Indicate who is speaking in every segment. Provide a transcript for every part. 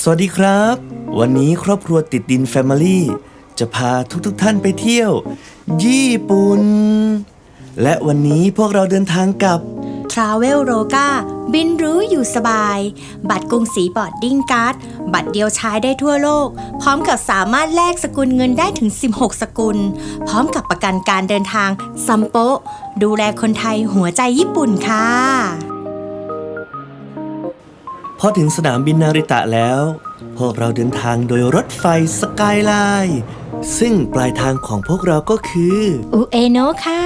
Speaker 1: สวัสดีครับ วันนี้ครอบครัวติดดินแฟมิลี่จะพาทุกๆทท่านไปเที่ยว ญี่ปุ่น และวันนี้พวกเราเดินทางกับ
Speaker 2: Travel r o g a บินรู้อยู่สบาย บัตรกรุงศรีบอร์ดดิ้งการ์ด บัตรเดียวใช้ได้ทั่วโลก พร้อมกับสามารถแลกสกุลเงินได้ถึง 16 สกุล พร้อมกับประกันการเดินทางซัมโปดูแลคนไทยหัวใจญี่ปุ่นค่ะ
Speaker 1: พอถึงสนามบินนาริตะแล้ว พวกเราเดินทางโดยรถไฟสกายไลน์ซึ่งปลายทางของพวกเราก็คือ
Speaker 2: อุเอโนะค่ะ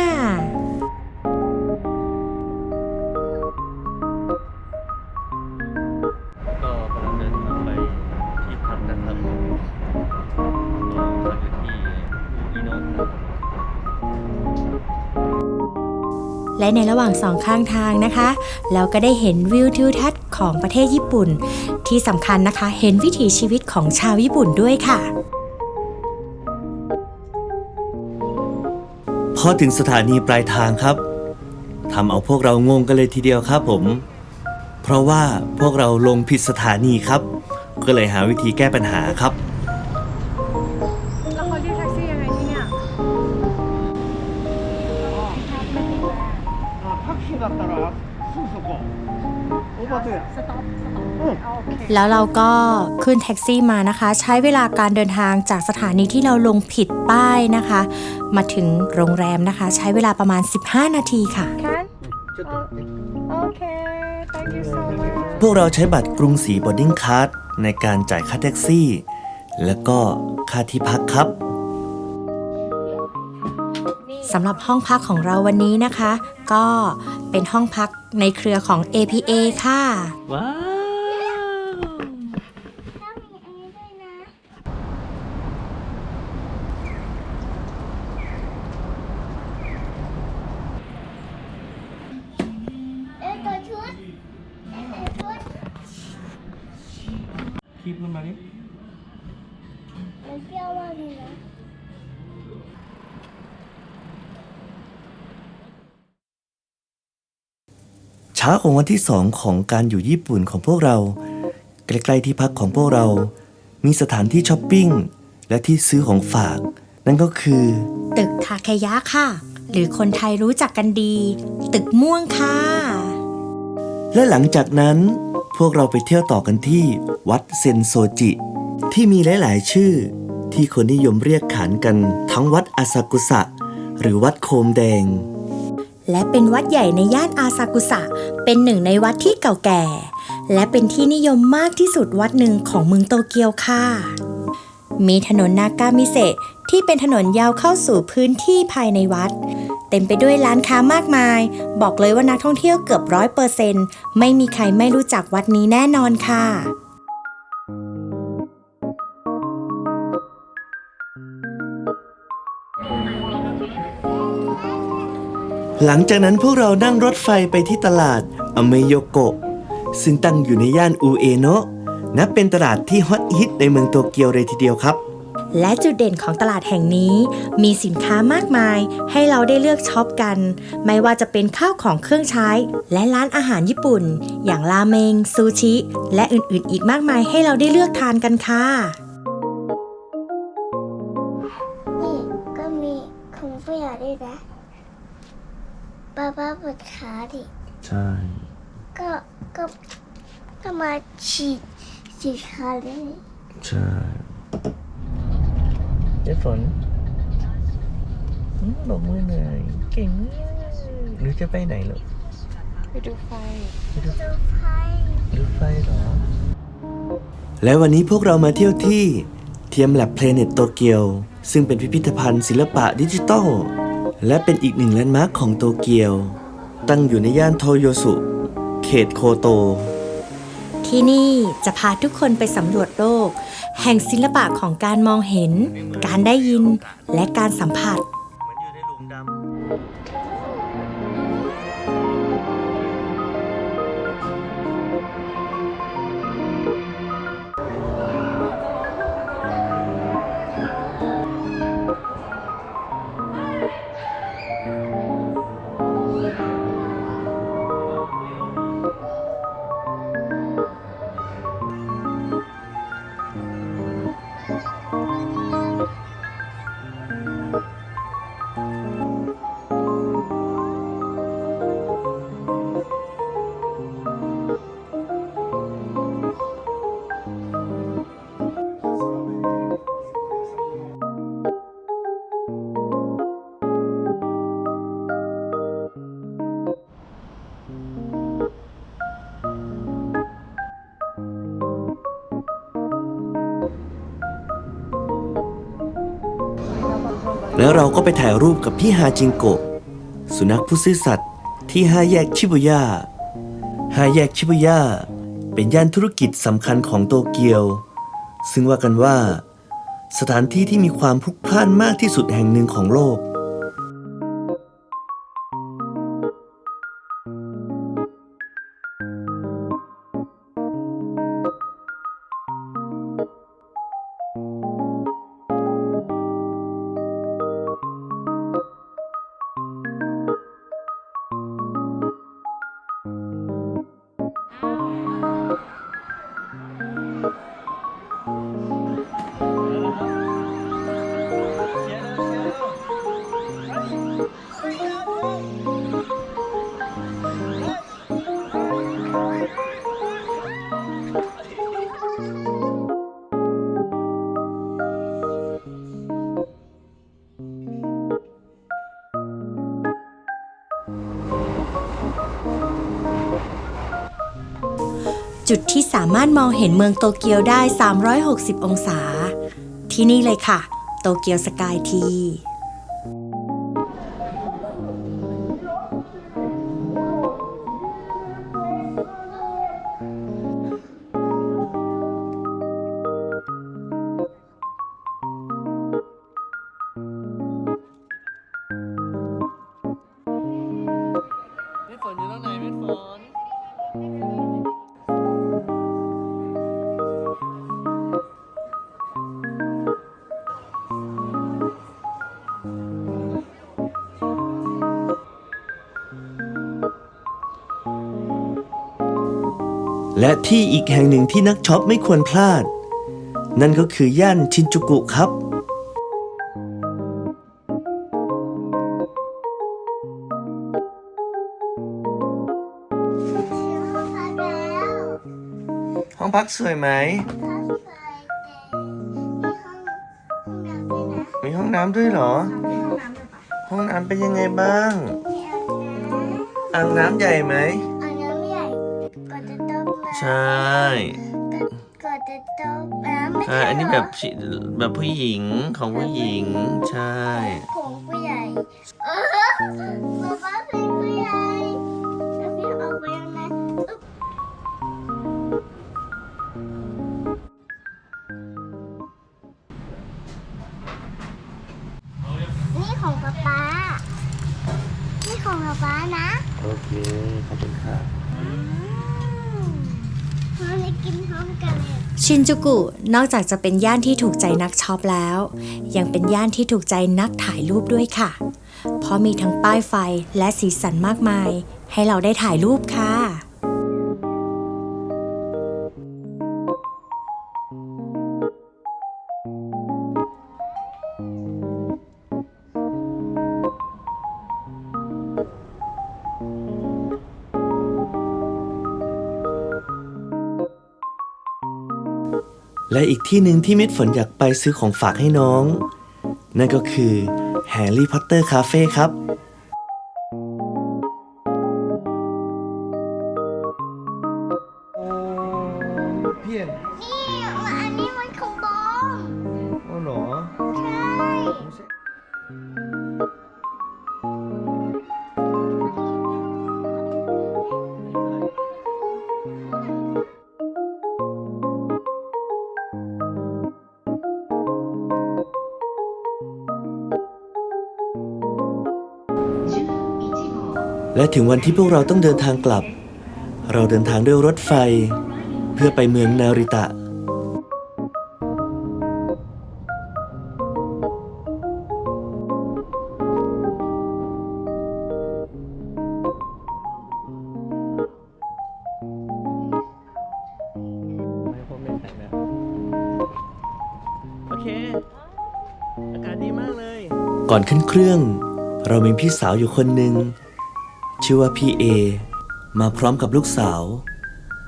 Speaker 2: และในระหว่างสองข้างทางนะคะ เราก็ได้เห็นวิวทิวทัศน์ของประเทศญี่ปุ่น ที่สำคัญนะคะ เห็นวิถีชีวิตของชาวญี่ปุ่นด้วยค่ะ
Speaker 1: พอถึงสถานีปลายทางครับทำเอาพวกเรางงกันเลยทีเดียวครับผม เพราะว่าพวกเราลงผิดสถานีครับ ก็เลยหาวิธีแก้ปัญหาครับ
Speaker 3: แล้วเรา
Speaker 2: ก็ขึ้นแท็กซี่มานะคะ ใช้เวลาการเดินทางจากสถานีที่เราลงผิดป้ายนะคะ มาถึงโรงแรมนะคะ ใช้เวลาประมาณ 15 นาทีค่ะ
Speaker 1: พวกเราใช้บัตรกรุงศรีบอดดิ้งคัสในการจ่ายค่าแท็กซี่ และก็ค่าที่พักครับ
Speaker 2: สำหรับห้องพักของเราวันนี้นะคะ ก็เป็นห้องพักในเครือของ APA ค่ะ
Speaker 1: ว้า
Speaker 4: มันเปรี้ยวมากเลยนะ
Speaker 1: เช้าของวันที่สองของการอยู่ญี่ปุ่นของพวกเรา ใกล้ๆที่พักของพวกเรา มีสถานที่ช้อปปิ้ง และที่ซื้อของฝาก นั่นก็คือ
Speaker 2: ตึกทาเคยะค่ะ หรือคนไทยรู้จักกันดี ตึกม่วงค่ะ
Speaker 1: และหลังจากนั้น พวกเราไปเที่ยวต่อกันที่วัดเซนโซจิ ที่มีหลาย ๆ ชื่อ ที่คนนิยมเรียกขานกันทั้งวัดอาซากุสะ หรือวัดโคมแดง
Speaker 2: และเป็นวัดใหญ่ในย่านอาซากุสะ เป็นหนึ่งในวัดที่เก่าแก่ และเป็นที่นิยมมากที่สุดวัดหนึ่งของเมืองโตเกียวค่ะ มีถนนนากามิเซะที่เป็นถนนยาวเข้าสู่พื้นที่ภายในวัด เต็มไปด้วยร้านค้ามากมาย บอกเลยว่านักท่องเที่ยวเกือบร้อยเปอร์เซ็นต์ไม่มีใครไม่รู้จักวัดนี้แน่นอนค่ะ
Speaker 1: หลังจากนั้นพวกเรานั่งรถไฟไปที่ตลาดอเมโยโกะซึ่งตั้งอยู่ในย่านอูเอโนะนับเป็นตลาดที่ฮอตฮิตในเมืองโตเกียวเลยทีเดียวครับ
Speaker 2: และจุดเด่นของตลาดแห่งนี้ มีสินค้ามากมายให้เราได้เลือกช็อปกัน ไม่ว่าจะเป็นข้าวของเครื่องใช้ และร้านอาหารญี่ปุ่น อย่างราเมง ซูชิ และอื่นๆ อีกมากมายให้เราได้เลือกทานกันค่ะ
Speaker 4: นี่ก็มีคุงเฟียด้วยนะ ป้าป้าปวดขาดิ
Speaker 1: ใช่
Speaker 4: ก็ก็ก็มาฉีดฉีดขาเลย
Speaker 1: ใช่เจ๊ฝนบอกมือหน่อยเก่งมากหรือจะไปไหนลูก
Speaker 3: ไปดูไฟ
Speaker 4: ดูไฟ
Speaker 1: ดูไฟเหรอ และวันนี้พวกเรามาเที่ยวที่เทียมแลบเพลเน็ตโตเกียว ซึ่งเป็นพิพิธภัณฑ์ศิลปะดิจิทัล และเป็นอีกหนึ่งแลนด์มาร์คของโตเกียว ตั้งอยู่ในย่านโทโยสุ เขตโคโต
Speaker 2: ที่นี่จะพาทุกคนไปสำรวจโลก แห่งศิลปะของการมองเห็น การได้ยินและการสัมผัส
Speaker 1: แล้วเราก็ไปถ่ายรูปกับพี่ฮาจิงโกะ สุนัขผู้ซื่อสัตย์ที่ห้าแยกชิบุย่าห้าแยกชิบุย่าเป็นย่านธุรกิจสำคัญของโตเกียว ซึ่งว่ากันว่า สถานที่ที่มีความพลุกพล่านมากที่สุดแห่งหนึ่งของโลก
Speaker 2: จุดที่สามารถมองเห็นเมืองโตเกียวได้ 360 องศา ที่นี่เลยค่ะ โตเกียวสกายที
Speaker 1: และที่อีกแห่งหนึ่งที่นักช็อปไม่ควรพลาด นั่นก็คือย่านชินจูกุครับ
Speaker 4: ถึงห้องพักแล้ว
Speaker 1: ห้องพักสวยไหม
Speaker 4: พักสวยแต่มีห้องห้องน้ำด้วยนะ
Speaker 1: มีห้องน้ำด้วยเหรอ ห้องน้ำเป็นยังไงบ้าง
Speaker 4: มีอาบน้ำ
Speaker 1: อ่างน้ำใหญ่ไหม
Speaker 4: ใช่กดจะโต๊ะน้ำไม่
Speaker 1: ใช่
Speaker 4: ใช่
Speaker 1: อันนี้
Speaker 4: เหร
Speaker 1: แบบชิแบบผู้หญิงของผู้หญิง ใช่
Speaker 4: ของผู้ใหญ่เออ
Speaker 2: ชินจูกุนอกจากจะเป็นย่านที่ถูกใจนักช็อปแล้ว ยังเป็นย่านที่ถูกใจนักถ่ายรูปด้วยค่ะ เพราะมีทั้งป้ายไฟและสีสันมากมาย ให้เราได้ถ่ายรูปค่ะ
Speaker 1: และอีกที่หนึ่งที่มิดฝนอยากไปซื้อของฝากให้น้อง นั่นก็คือแฮร์รี่พอตเตอร์คาเฟ่ครับ และถึงวันที่พวกเราต้องเดินทางกลับ เราเดินทางด้วยรถไฟ เพื่อไปเมืองนาริตะ
Speaker 5: ไม่พ่อไม่ใส่แมสโอเค อากาศดีมากเลย
Speaker 1: ก่อนขึ้นเครื่อง เรามีพี่สาวอยู่คนหนึ่ง ชื่อว่าพี่เอมาพร้อมกับลูกสาว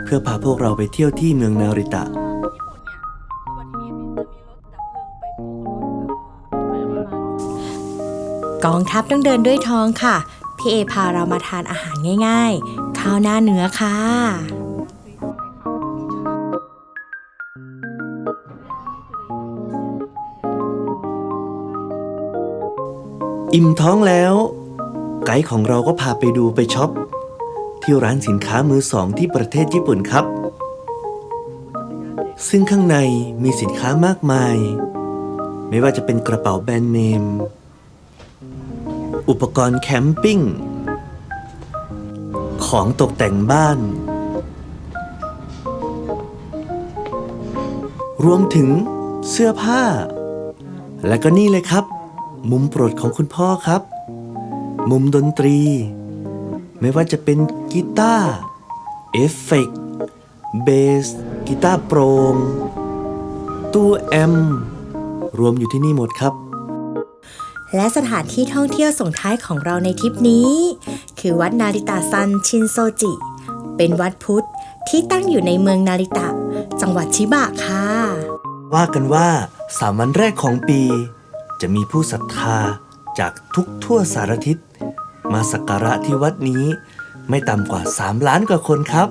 Speaker 1: เพื่อพาพวกเราไปเที่ยวที่เมืองนาริตะ
Speaker 2: กองทัพต้องเดินด้วยท้องค่ะ พี่เอพาเรามาทานอาหารง่ายๆ ข้าวหน้าเนื้อค่ะ
Speaker 1: พอิ่มท้องแล้ว ไกด์ของเราก็พาไปดูไปช็อป ที่ร้านสินค้ามือสองที่ประเทศญี่ปุ่นครับ ซึ่งข้างในมีสินค้ามากมาย ไม่ว่าจะเป็นกระเป๋าแบรนด์เนม อุปกรณ์แคมปิ้ง ของตกแต่งบ้าน รวมถึงเสื้อผ้า และก็นี่เลยครับ มุมโปรดของคุณพ่อครับ มุมดนตรี ไม่ว่าจะเป็นกีตาร์เอฟเฟกต์เบสกีตาร์โปร่งตู้แอมป์รวมอยู่ที่นี่หมดครับ
Speaker 2: และสถานที่ท่องเที่ยวส่งท้ายของเราในทริปนี้ คือวัดนาริตะซันชินโซจิ เป็นวัดพุทธที่ตั้งอยู่ในเมืองนาริตะ จังหวัดชิบะค่ะ
Speaker 1: ว่ากันว่าสามวันแรกของปี จะมีผู้ศรัทธา จากทุกทั่วสารทิศ มาสักการะที่วัดนี้ไม่ต่ำกว่า 3 ล้านกว่าคนครับ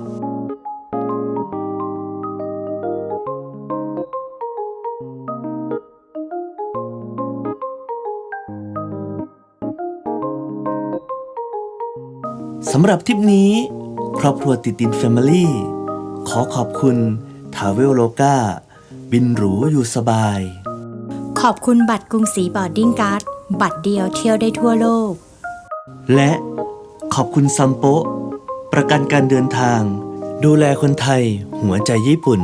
Speaker 1: สำหรับทริปนี้ ครอบครัวติดดินแฟมิลี่ ขอขอบคุณทาเวลโลกาบินหรูอยู่สบาย
Speaker 2: ขอบคุณบัตรกรุงศรีบอร์ดิ้งการ์ด บัตรเดียวเที่ยวได้ทั่วโลก
Speaker 1: และขอบคุณซัมโปะประกันการเดินทาง ดูแลคนไทย หัวใจญี่ปุ่น